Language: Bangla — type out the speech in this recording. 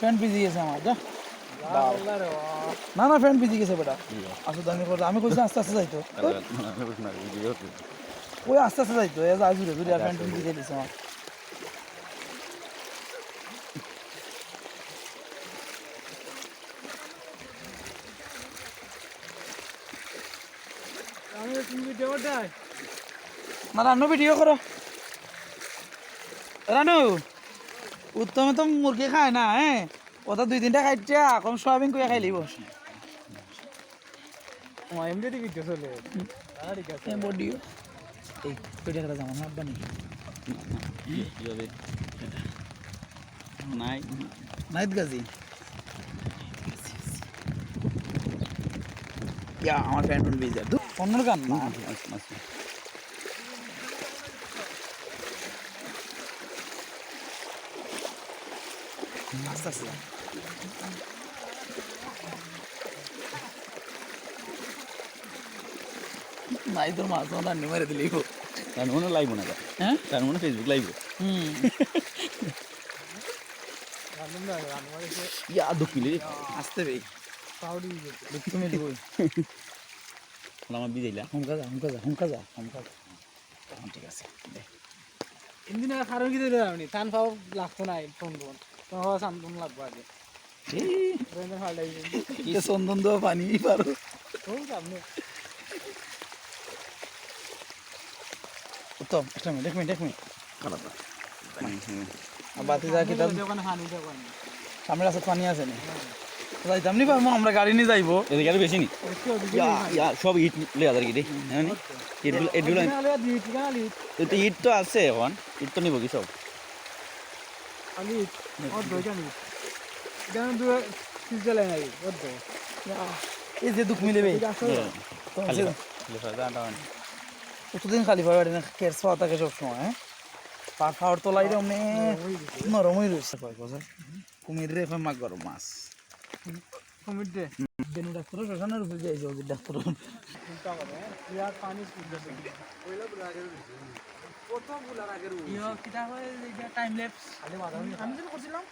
ফ্যান ভিজি গেছে আমার যা। না না ফ্যান ভিজি গেছে বেটা। আসলে আমি করতে আমি কইছি আস্তে আস্তে যাইতো। ওই আস্তে আস্তে যাইতো। এ যা জুড়ে জুড়ে আর ফ্যান ভিজি দিছে আমার। না রান্নু ভিডিও করো। রানু! উত্তমে তো মুরগি খায় না হ্যাঁ? ওটা দুই তিনটা খাইছে কম সয়াবিন করে খাই লিব এমনি ভিডিও চলে। বডিও। এই পেটে কাটা জামা মারবা নাকি নাই। নাইত গাজি। ইয়া আমার প্যান্ট প্যান্ট বেজে দু অন্যর গান না। আস্তে আস্তে নাই তোর মাছ রান্নি মেরে দিলেই হোক তার মনে লাইব না হ্যাঁ তার মনে ফেসবুক লাইব হুম ইয়া দুঃখ মিলে আসতে বে তুমি দিবই আমার বিজাইলা হুমকা যা হুমকা যা হুমকা যা হুমকা যা ঠিক আছে দে এমদিন কারণ কি দিলে আপনি টান পাও লাগতো নাই ফোন ফোন তোমার সান ফোন আগে এই, ট্রেনের ভালো লাগবে কি চন্দন দেওয়া পানি পারো উত্তম একটা মিনিট এক মিনিট এক মিনিট খারাপ বাতি যা কি তার দোকানে হানি দোকানে সামনে রাস্তা পানি আছে না যাইতাম নি পারব আমরা গাড়ি নিয়ে যাইবো এদিকে আরও বেশি নি সব ইট লে আদার কি রে হ্যাঁ ইট তো আছে এখন ইট তো নিব কি সব খালি ওর দইটা নি যেন দু সিজলে নাই দো এই যে দুঃখ মিলেবে কতদিন খালি পাবে না কের খাওয়া থাকে সব সময় হ্যাঁ? পা খাওয়ার তোলাই রমে নরম হয়ে রয়েছে। কয় বছর কুমির রে মাছ গরম মাছ। কমিট দে। বেনু ডাক্তার শ্মশানের উপরে যাইছে ওদের ডাক্তার। চিন্তা করে পানি কত বুলার আগের কিতা হয় টাইম ল্যাপস আমি যেন করছিলাম